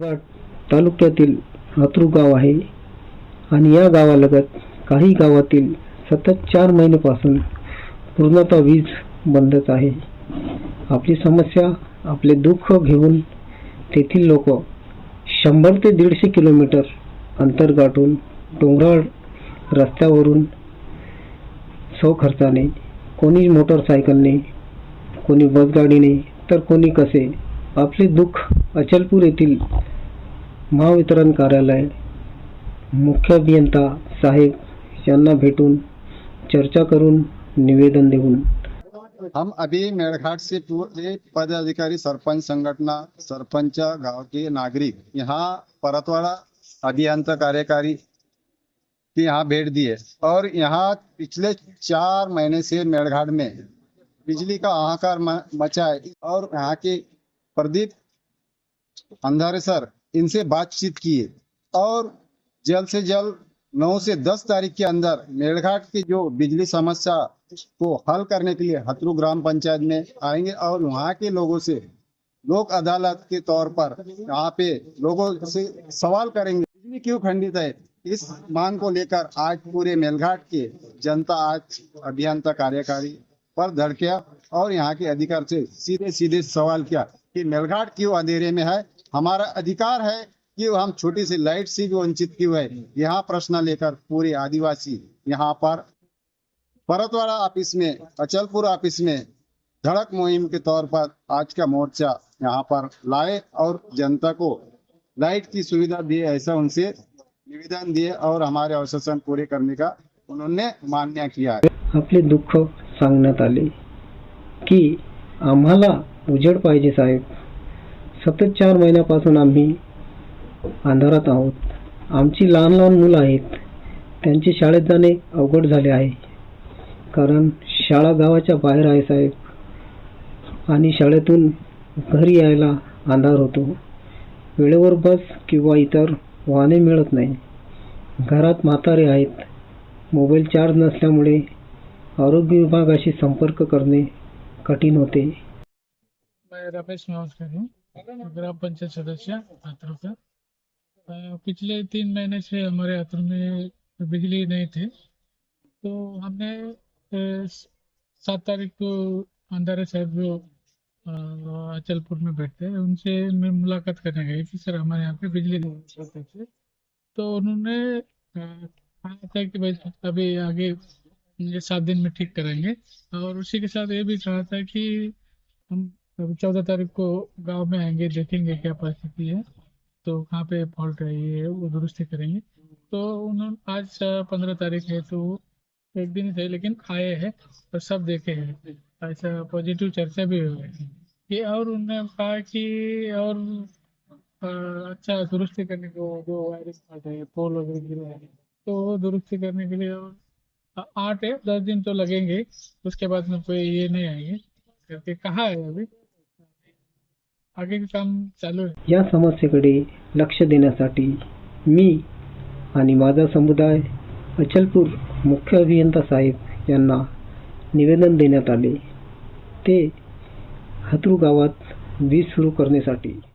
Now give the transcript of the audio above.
घाट तालुक्यातील हातरू गाव आहे. आणि या गावालगत काही गावातील सतत चार महिन्यापासून पूर्णतः वीज बंदच आहे. आपली समस्या आपले दुःख घेऊन तेथील लोक शंभर ते दीडशे किलोमीटर अंतर गाठून डोंगराळ रस्त्यावरून स्वखर्चाने कोणी मोटरसायकलने कोणी बसगाडीने तर कोणी कसे आपले दुःख अचलपूर येथील महावितरण कार्यालय, मुख्य अभियंता साहेब यांना भेटून चर्चा करून निवेदन देऊन. हम अभी मेड़घाट से पूरे पदाधिकारी सरपंच संगठना सरपंच गाँव के नागरिक यहाँ परतवाड़ा अभियंता कार्यकारी की यहाँ भेंट दिए और यहाँ पिछले चार महीने से मेड़घाट में बिजली का हाहाकार मचा है और यहाँ के प्रदीप अंधारे सर इनसे बातचीत किए और जल्द से जल्द नौ से दस तारीख के अंदर मेड़घाट की जो बिजली समस्या को हल करने के लिए हथरू ग्राम पंचायत में आएँगे और वहाँ के लोगों से लोक अदालत के तौर पर यहाँ पे लोगों से सवाल करेंगे। बिजली क्यों खंडित है? इस मांग को लेकर आज पूरे मेलघाट के जनता आज अभियंता कार्यकारी पर धड़किया और यहाँ के अधिकार से सीधे सीधे सवाल किया कि मेलघाट क्यों अंधेरे में है? हमारा अधिकार है कि हम छोटी सी लाइट से भी वंचित क्यों है? यहाँ प्रश्न लेकर पूरे आदिवासी यहाँ पर परतवाड़ा ऑफ़िस में, अचलपुर ऑफ़िस में धड़क मुहिम के तौर पर आज का मोर्चा यहाँ पर लाए और जनता को लाइट की सुविधा दिए, ऐसा उनसे निवेदन दिए और हमारे आश्वासन पूरे करने का उन्होंने मान्य किया आपले दुःख सांगण्यात की आम्हाला उजेड पाहिजे साहेब. सतत चार महिन्यापासून आम्ही अंधारात आहोत. आमची लहान लहान मुलं आहेत. त्यांचे शाळेत जाणे अवघड झाले आहे. कारण शाळा गावाच्या बाहेर आहे साहेब. आणि शाळेतून घरी यायला अंधार होतो. वेळेवर बस किंवा इतर वाहने मिळत नाही. घरात म्हातारे आहेत. मोबाईल चार्ज नसल्यामुळे आरोग्य विभागाशी संपर्क करणे कठीण होते. रमेश नमस्कार. ग्राम पंचायत सदस्य आतरू का पिछले तीन महीने से हमारे आतरू में बिजली नहीं थे। तो हमने सात तारीख को अंधारे साहब जो अचलपुर में बैठते हैं उनसे मैं मुलाकात करने गई कि सर, हमारे यहाँ पे बिजली नहीं तो उन्होंने कहा था कि भाई अभी आगे ये सात दिन में ठीक करेंगे। और उसी के साथ ये भी कहा था कि हम चौदह तारीख को गाँव में आएँगे, देखेंगे क्या परिस्थिति है। तो कहाँ पे फॉल्ट है ये, वो दुरुस्ती करेंगे। तो उन्होंने आज पंद्रह तारीख है तो एक दिन थे लेकिन आए हैं और सब देखे हैं। ऐसा पॉजिटिव चर्चा भी हुई है। कि और उन्होंने कहा कि और अच्छा दुरुस्ती करने को जो वायरिंग पार्ट है, पोल वगैरह गिरे हैं तो दुरुस्ती करने के लिए और आठ है दस दिन तो लगेंगे, उसके बाद में कोई ये नहीं आएँगे। करके कहा है अभी? आगे काम चालू आहे या समस्येकडे लक्ष देण्यासाठी मी आणि माझा समुदाय अचलपूर मुख्य अभियंता साहेब यांना निवेदन देण्यात आले. ते हतरू गावात वीज सुरू करण्यासाठी